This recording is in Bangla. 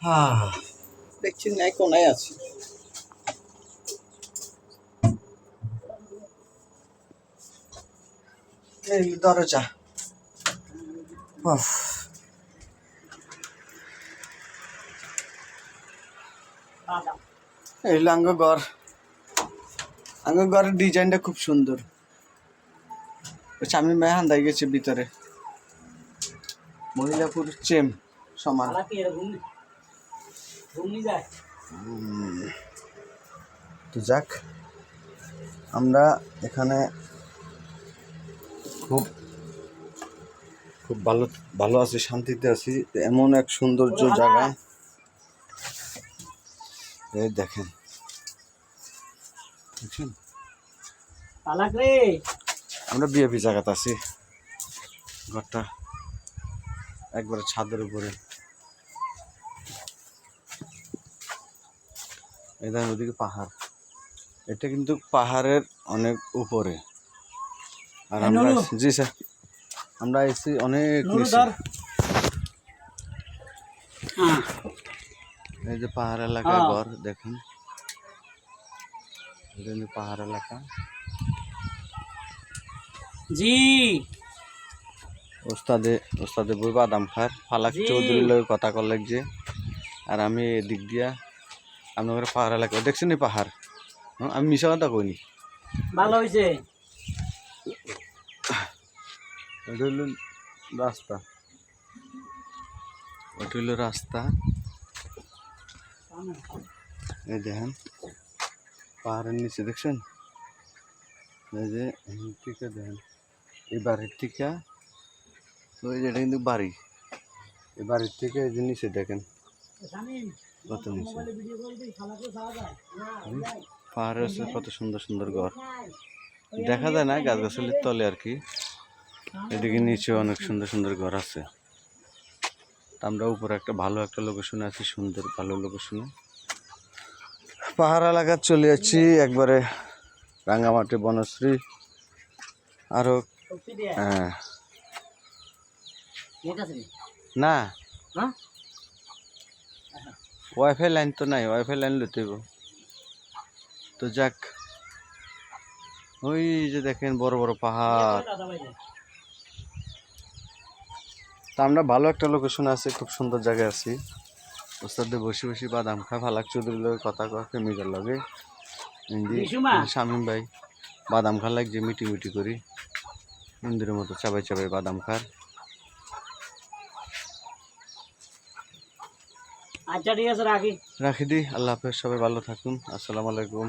হ্যাঁ দেখছি ন্যায় কোনায় আছি। দরজা। এই, লাঙ্গ ঘর। আঙ্গ ঘরের ডিজাইনটা খুব সুন্দর। আমি মেহান দাই গেছে ভিতরে। মহিলা পুরুষ চেম সমান। তো যাক আমরা এখানে খুব খুব ভালো ভালো আছি শান্তিতে আছি। এমন এক সৌন্দর্য জায়গা এই দেখেন। দেখছেন? আমরা বিএপি জায়গাতে আছি। ঘরটা একবারে ছাদের উপরে। এই দেখেন ওদিকে পাহাড়। এটা কিন্তু পাহাড়ের অনেক উপরে। আর আমরা। জি স্যার। আমরা এসেছি অনেক হ্যাঁ। এই যে পাহাড় এলাকায় হ্যাঁ। ঘর দেখুন। কিন্তু পাহাড় এলাকা। জি। ওস্তাদে ওস্তাদে বই বাদাম খার ফালাক। চৌধুরীর লগে কথা কর যে আর আমি এদিক দিয়া আপনাদের পাহাড় এলাকা। দেখছেন এই পাহাড়? আমি মিশা কথা কইনি। ভালো হয়েছে এটা রাস্তা। ওটা হইল রাস্তা। এই দেখেন পাহাড়ের নিচে দেখছেন? এই যে থেকে দেখেন এই বাড়ির থেকে ওই যে এটা কিন্তু বাড়ি। এই বাড়ির থেকে এই যে নিচে দেখেন। কত নিচে? আছে কত সুন্দর সুন্দর ঘর। দেখা যায় না গাছ গাছালির তলে আর কি। এদিকে নিচে অনেক সুন্দর সুন্দর ঘর আছে। আমরা উপরে একটা ভালো একটা লোকেশনে আছি সুন্দর ভালো লোকেশনে পাহাড় এলাকা চলে যাচ্ছি একবারে রাঙ্গামাটি বনশ্রী। আরও হ্যাঁ। না। হ্যাঁ? ওয়াইফাই লাইন তো নাই ওয়াইফাই লাইন লইতে। তো যাক ওই যে দেখেন বড় বড় পাহাড়। তা আমরা ভালো একটা লোকেশন আছে খুব সুন্দর জায়গায় আছি। ওস্তাদে বসে বসে বাদাম খায় ফালাক চৌধুরীর লগে কথা কয় ফেমিকার লগে? শামিম ভাই বাদাম খা লাগ যে মিটি মিটি করি। মন্দিরের মতো চাবাই চাবাই বাদাম খার। আচ্ছা ঠিক আছে রাখি। রাখি দিই আল্লাহ হাফেজ সবাই ভালো থাকুন আসসালামু আলাইকুম।